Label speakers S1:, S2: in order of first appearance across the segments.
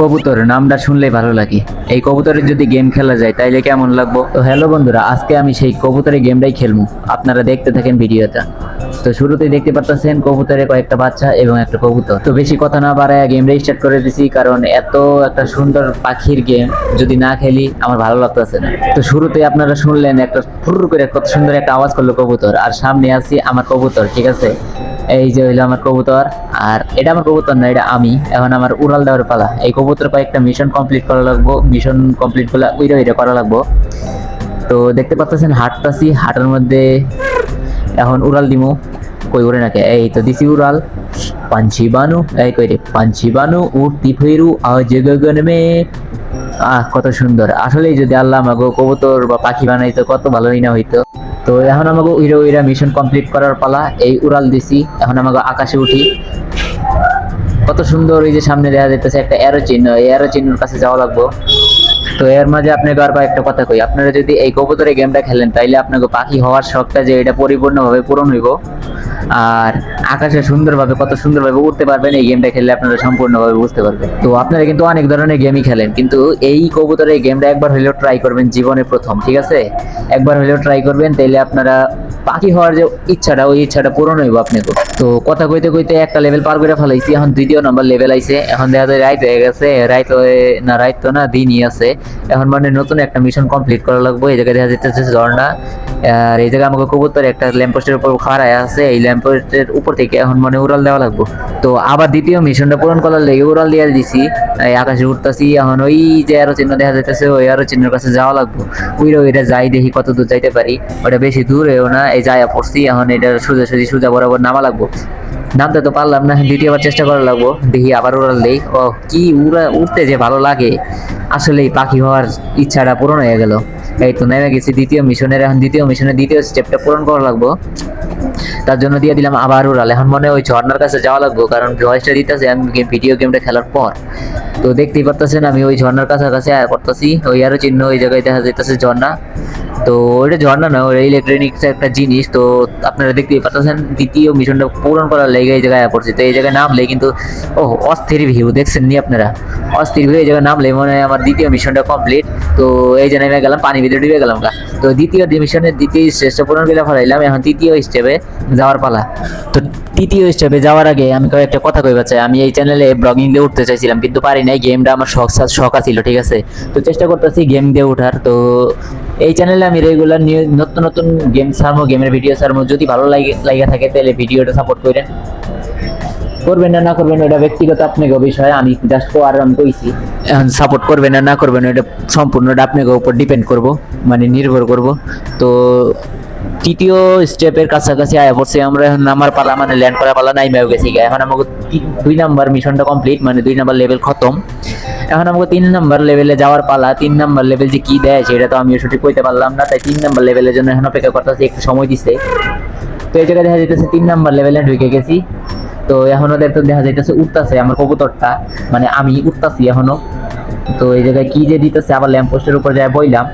S1: কবুতর নামটা শুনলেই ভালো লাগে। এই কবুতরের যদি গেম খেলা যায়, তাইলে কেমন লাগবো? তো হ্যালো বন্ধুরা, আজকে আমি সেই কবুতরের গেমটাই খেলব। আপনারা দেখতে থাকেন ভিডিওটা। তো শুরুতেই দেখতে পাচ্ছেন কবুতরের কয়েকটা বাচ্চা এবং একটা কবুতর। তো বেশি কথা না বাড়ায় গেমটা স্টার্ট করে দিছি, কারণ এত একটা সুন্দর পাখির গেম যদি না খেলি, আমার ভালো লাগতেছে না। তো শুরুতে আপনারা শুনলেন একটা ফুর করে কত সুন্দর একটা আওয়াজ করল কবুতর। আর সামনে আছি আমার কবুতর, ঠিক আছে? এই যে হইল আমার কবুতর, আর এটা আমার কবুতর না, এটা আমি। এখন আমার উড়াল দেওয়ার পালা। এই কবুতর কয়েকটা মিশন কমপ্লিট করা লাগবো মিশন কমপ্লিট করলে ওইটা ওইটা করা লাগবো। তো দেখতে পাচ্ছেন হাঁটতাছি, হাঁটার মধ্যে এখন উড়াল দিমু। কই উড়ে নাকি? এই তো দিছি উড়াল। পাঞ্ছি বানু, এই কই রে? পাঞ্ছি বানু উঠতি ফেরু, আজ গগন মে আহ, কত সুন্দর। আসলেই যদি আল্লাহ আমাকে কবুতর বা পাখি বানাইতো, কত ভালোই না হইতো। তো এখন আমাকে উইরে উইরা মিশন কমপ্লিট করার পালা, এই উড়াল দিছি। এখন আমাকে আকাশে উঠি। কত সুন্দর এই যে সামনে দেখা যাইতেছে একটা এরো চিহ্ন, এই এরো চিহ্নর কাছে যাওয়া লাগবো। তো এর মাঝে আপনাকে আর একটা কথা কই, আপনারা যদি এই কবুতরে গেমটা খেলেন, তাইলে আপনাকে পাখি হওয়ার শখটা যে এটা পরিপূর্ণভাবে পূরণ হইব। আর আকাশে সুন্দরভাবে, কত সুন্দরভাবে উঠতে পারবেন, এই গেমটা খেললে আপনারা সম্পূর্ণভাবে বুঝতে পারবেন। তো আপনারা কিন্তু অনেক ধরনের গেমই খেলেন, কিন্তু এই কবুতরের গেমটা একবার হলেও ট্রাই করবেন জীবনে প্রথম, ঠিক আছে? একবার হলেও ট্রাই করবেন, তাইলে আপনারা পাখি হওয়ার যে ইচ্ছাটা, ওই ইচ্ছাটা পূরণ হইব আপনাকে। তো কথা কইতে কইতে একটা লেভেল পার করে ফেলাইছি। এখন দ্বিতীয় নাম্বার লেভেল আইছে। এখন দেখা যায় রাইত হয়ে গেছে। রাইত না, রাইত তো না, দিনই আছে। এখন মানে নতুন একটা মিশন কমপ্লিট করা লাগবে। এই জায়গায় দেখা যাইতেছে ঝর্ণা। আর এই জায়গায় আমাকে কবুতর একটা ল্যাম্পোস্টের উপর খাড়ায় আছে। এই ল্যাম্পোস্টের উপর থেকে এখন মানে উড়াল দেওয়া লাগবে। তো আবার দ্বিতীয় মিশনটা পূরণ করার লেগে উড়াল দিয়ে দিছি। আকাশে উঠতাছি। এখন ওই যে আরও চিহ্ন দেখা যাইতেছে, ওই আরও চিহ্নের কাছে যাওয়া লাগবে। ওইটা ওইটা যাই দেখি কত দূর যাইতে পারি। ওটা বেশি দূরেও না। এই যাইয়া পড়ছি এখন এটা সোজা সোজি সোজা বরাবর নামা লাগবো। নামতে তো পারলাম না, দ্বিতীয়বার চেষ্টা করা লাগবো। দেখি আবার উড়াল দেই। ও, কি উড়া উঠতে যে ভালো লাগে। আসলে পাখি হওয়ার ইচ্ছাটা পূরণ হয়ে গেল। এই তো নেমে গেছি দ্বিতীয় মিশনের, এখন দ্বিতীয় মিশনের দ্বিতীয় স্টেপটা পূরণ করা লাগবো। তার জন্য দিয়ে দিলাম আবার উড়াল। এখন মনে ওই ঝর্ণার কাছে যাওয়া লাগবো, কারণ ভয়েসটা দিতেছে, আমি ভিডিও গেমটা খেলার পর। তো দেখতেই পারতেছেন, আমি ওই ঝর্ণার কাছাকাছি আয়া করতেছি। ওই আরও চিহ্ন ওই জায়গায় দেখা যাইতেছে ঝর্ণা। তো ওইটা ঝর্ণা না, ওই ইলেকট্রনিক্স একটা জিনিস, তো আপনারা দেখতেই পাচ্ছেন, দ্বিতীয় মিশনটা পূরণ করার লেগে এই জায়গায় পড়ছে। তো এই জায়গায় নামলে কিন্তু ও অস্থির ভিউ দেখছেন নি আপনারা? অস্থির ভিউ এই জায়গায় নামলে মনে হয় আমার দ্বিতীয় মিশনটা কমপ্লিট তো এই যে নেমে গেলাম পানি ভিতরে ডুবে গেলাম তো দ্বিতীয় মিশনের দ্বিতীয় স্টেজটা পূরণ করে ফেলাইলাম, এখন তৃতীয় স্টেপে যাওয়ার পালা। তো তৃতীয় স্টেপে যাওয়ার আগে আমি কয়েকটা কথা কইবা চাই। আমি এই চ্যানেলে ব্লগিং দিয়ে উঠতে চাইছিলাম, কিন্তু পারি নাই গেমটা আমার শখ শখ ছিল ঠিক আছে? তো চেষ্টা করতেছি গেম দিয়ে ওঠার তো এই চ্যানেলে আমি রেগুলার নিউ নতুন নতুন গেম সারমো গেমের ভিডিও সারমো যদি ভালো লাগে লাগে থাকে, তাহলে ভিডিওটা সাপোর্ট করেন করবেন না না করবেন ওটা ব্যক্তিগত আপনাকে বিষয়, আমি জাস্ট আর আমি কইছি। এখন সাপোর্ট করবেন না না করবেন ওটা সম্পূর্ণটা আপনাকে উপর ডিপেন্ড করব মানে নির্ভর করব। তো তৃতীয় স্টেপের কাছাকাছি আয়া পড়ছে, আমরা এখন নামার পালা মানে ল্যান্ড করা পালা নাই মেয়ে গেছি। এখন আমাকে দুই নাম্বার মিশনটা কমপ্লিট মানে দুই নাম্বার লেভেল খতম। এখন আমাকে তিন নাম্বার লেভেলে যাওয়ার পালা, তিন নাম্বার লেভেল যে কি দেয় সেটা তো আমি সঠিক কইতে পারলাম না, তাই তিন নাম্বার লেভেলের জন্য এখন অপেক্ষা করতেছি, একটু সময় দিছে। তো এই জায়গায় দেখা যাইতেছে তিন নাম্বার লেভেলে ঢুকে গেছি। তো এখন ওদের তো দেখা যাইতেছে উঠতাছে আমার কবুতরটা মানে আমি উঠতাছি এখনও। তো এই জায়গায় কি যে দিতেছে, আবার ল্যাম্প পোস্টের উপর যায় বইলাম।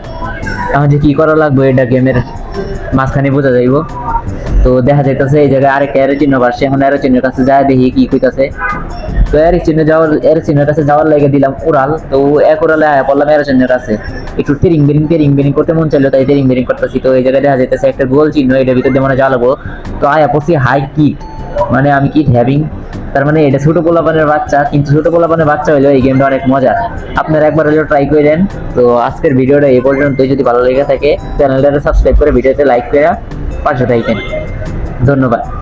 S1: এখন যে কি করা লাগবে এটা গেমের মাঝখানে বোঝা যাইব। তো দেখা যাইতেছে এই জায়গায় আরেকটা এর চিহ্ন বাড়ছে, এখন এর চিহ্নের কাছে যায় দেখি কি কইতাছে। তো এর চিহ্ন যাওয়ার, এর চিহ্নের কাছে যাওয়ার লাগে দিলাম উড়াল। তো এক উড়ালে আয়া পড়লাম, এর চিহ্নের কাছে। একটু তেরিং বেরিং তেরিং বেরিং করতে মন চাইলো, তাই তেরিং বেরিং করতেছি। তো এই জায়গায় দেখা যাইতেছে একটা গোল চিহ্ন, এটার ভিতর দিয়ে মনে জ্বালাবো তো আয়া পড়ছি হাই কিট মানে আমি কিট হ্যাভিং তার মানে এটা ছোট পোলাপানের বাচ্চা, কিন্তু ছোট পোলাপানের বাচ্চা হইলেও এই গেমটা অনেক মজা আপনারা একবার হলেও ট্রাই করে দেন তো আজকের ভিডিওটা এই পর্যন্তই। যদি ভালো লেগে থাকে, চ্যানেলটাকে সাবস্ক্রাইব করে, ভিডিওতে লাইক করে পাশে থাকেন ধন্যবাদ।